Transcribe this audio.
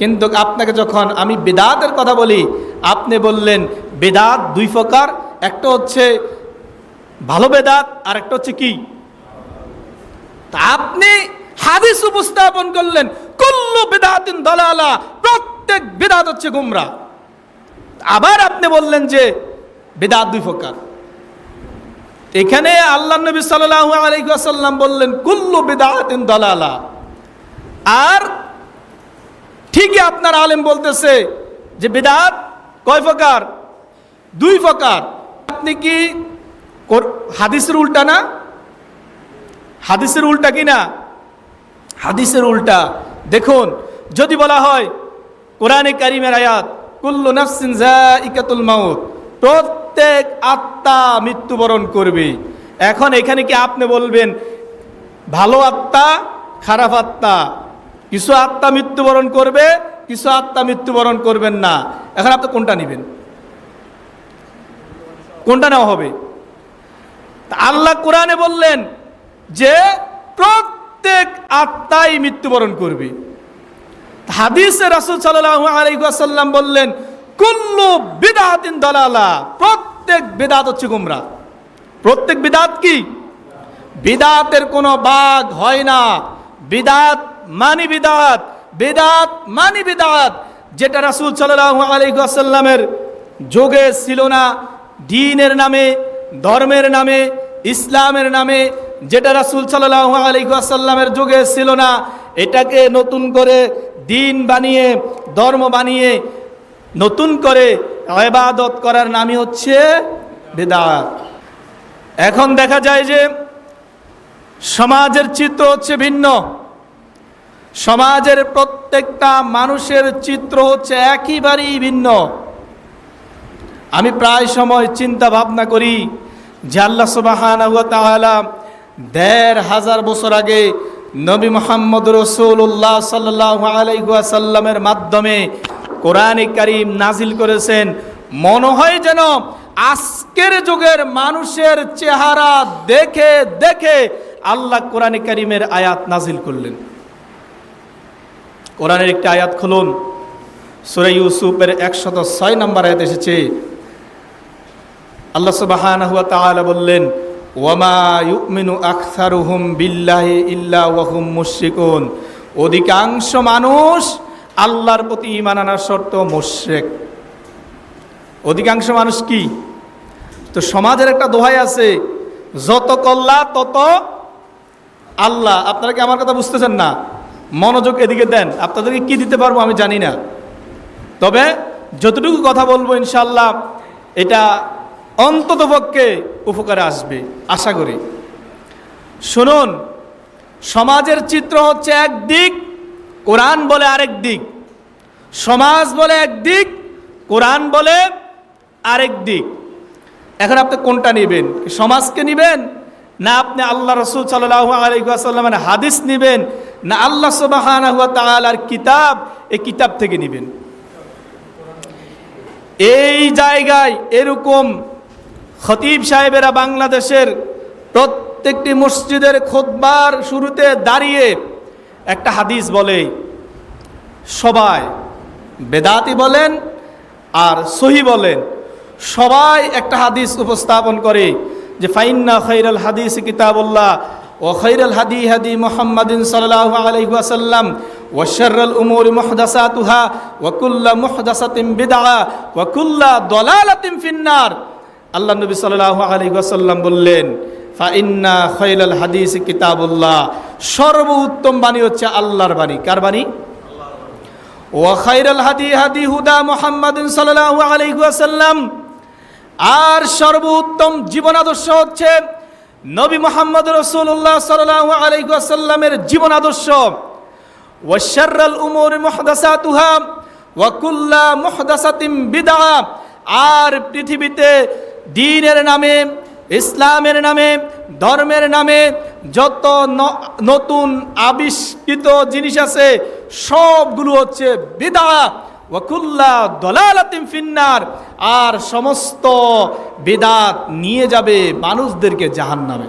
কিন্তু আপনাকে যখন আমি বেদাতের কথা বলি, আপনি বললেন, বেদাত দুই প্রকার, একটা হচ্ছে ভালো বেদাত আর একটা হচ্ছে কি? তা আপনি হাদিস উপস্থাপন করলেন, কুল্লু বেদাতিন দলালা, প্রত্যেক বেদাত হচ্ছে গুমরা। আবার আপনি বললেন যে, বেদাত দুই প্রকার। এখানে আল্লাহ নবী সাল্লাল্লাহু আলাইহি ওয়াসাল্লাম বললেন, কুল্লু বেদাতিন দলালা। আর ঠিকই আপনার আলেম বলতেছে যে বেদাত কয় প্রকার? দুই প্রকার। আপনি কি হাদিসের উল্টা না? হাদিসের উল্টা কি না? হাদিসের উল্টা। দেখুন, যদি বলা হয়, কোরআনে কারিমের আয়াত, কুল্লু নাফসিন জাইকাতুল মাউত, প্রত্যেক আত্মা মৃত্যুবরণ করবে। এখন এখানে কি আপনি বলবেন, ভালো আত্মা, খারাপ আত্মা? কিছু আত্মা মৃত্যুবরণ করবে, কিছু আত্মা মৃত্যুবরণ করবেন না। এখন আপনি কোনটা নেবেন? কোনটা নেওয়া হবে? আল্লাহ কোরআনে বললেন যে, প্রত্যেক আত্মাই মৃত্যুবরণ করবে। হাদিসে রাসুল আলাইসাল্লাম বললেন, কুল্লু বিদাতিন দলালা প্রত্যেক বেদাত হচ্ছে গুমরা। প্রত্যেক বিদাত কি? বিদাতের কোনো বাঘ হয় না। বিদাত মানি বিদাত, বেদাত মানি বিদাত, যেটা রাসুল সাল্লাহ আলাইসাল্লামের যোগে ছিল না দিনের নামে, ধর্মের নামে, ইসলামের নামে, যেটা রাসুল সাল্লাহ আলাইসাল্লামের যুগে ছিল না, এটাকে নতুন করে দিন বানিয়ে, ধর্ম বানিয়ে, নতুন করে আবাদত করার নামই হচ্ছে বেদাত। এখন দেখা যায় যে সমাজের চিত্র হচ্ছে ভিন্ন। সমাজের প্রত্যেকটা মানুষের চিত্র হচ্ছে একেবারেই ভিন্ন। আমি প্রায় সময় চিন্তা ভাবনা করি যে আল্লাহ সুবাহান দেড় হাজার বছর আগে নবী মোহাম্মদ রসুল্লাহ সাল্লাহ আলাইসাল্লামের মাধ্যমে কোরআনে কারিম নাজিল করেছেন। মনে হয় যেন আজকের যুগের মানুষের চেহারা দেখে দেখে আল্লাহ কোরআনে কারিমের আয়াত নাজিল করলেন। কোরআনের একটি আয়াত খুলুন। সুরে ইউসুফের একশত ছয় নম্বর আয়াত এসেছে। আল্লাহ সুবাহান হুয়া তাআলা বললেন, ওয়ামা ইউমিনু আখসারুহুম বিল্লাহি ইল্লা ওয়াহুম মুশরিকুন। অধিকাংশ মানুষ আল্লাহর প্রতি ঈমান আনার শর্ত মুশরিক। অধিকাংশ মানুষ কি? তো সমাজের একটা দোহাই আছে, যত কল্লা, তত আল্লাহ। আপনারা কি আমার কথা বুঝতেছেন না? মনোযোগ এদিকে দেন। আপনাদেরকে কি দিতে পারব আমি জানি না। তবে যতটুকু কথা বলব ইনশাল্লাহ এটা অন্ততপক্ষে উপকারে আসবে, আশা করি। শুনুন, সমাজের চিত্র হচ্ছে এক দিক, কোরআন বলে আরেক দিক। সমাজ বলে এক দিক, কোরআন বলে আরেক দিক। এখন আপনি কোনটা নেবেন? সমাজকে নেবেন? না আপনি আল্লাহ রসুল সাল্লাহ আলাইসাল্লামের হাদিস নেবেন? না আল্লাহ সুবাহান তালার কিতাব এই কিতাব থেকে নেবেন। এই জায়গায় এরকম খতিব সাহেবেরা বাংলাদেশের প্রত্যেকটি মসজিদের খোদবার শুরুতে দাঁড়িয়ে একটা হাদিস বলে, সবাই বেদাতি বলেন আর সহি বলেন, সবাই একটা হাদিস উপস্থাপন করে যে ফাইন্না খৈরুল হাদিস কিতাবুল্লাহ ও খৈরুল হাদি হাদি মোহাম্মদিন সাল্লাহ আলাইহি ওয়াসাল্লাম ওয়াশারুল উমুর মুহদাসাতুহা ওয়া কুল্লা মুহদাসাতিন বিদআ ওয়া কুল্লা দালালাতিন ফিন্নার। আল্লাহ নবী সাল্লাল্লাহু আলাইহি ওয়াসাল্লাম বললেন ফাইন্না খৈরুল হাদিস কিতাবুল্লাহ। সর্বোত্তম বাণী হচ্ছে আল্লাহর বাণী। কার বাণী? ওয়াখাইরাল হাদি হাদি হুদা মোহাম্মদ সাল্লাল্লাহু আলাইহি ওয়াসাল্লাম। আর সর্বোত্তম জীবন আদর্শ হচ্ছে নবী মোহাম্মদ রসুল্লাহ সাল্লাল্লাহু আলাইহি ওয়াসাল্লামের জীবন আদর্শ। ওয়াশাররাল উমুর মুহদাসাতুহা ওয়া কুল্লা মুহদাসাতিন বিদআ। আর পৃথিবীতে দিনের নামে, ইসলামের নামে, ধর্মের নামে যত নতুন আবিষ্কৃত জিনিস আছে, সবগুলো হচ্ছে বিদা ওয়াকুল্লা দলালাতিম ফিন্নার আর সমস্ত বেদাত নিয়ে যাবে মানুষদেরকে জাহান্নামে।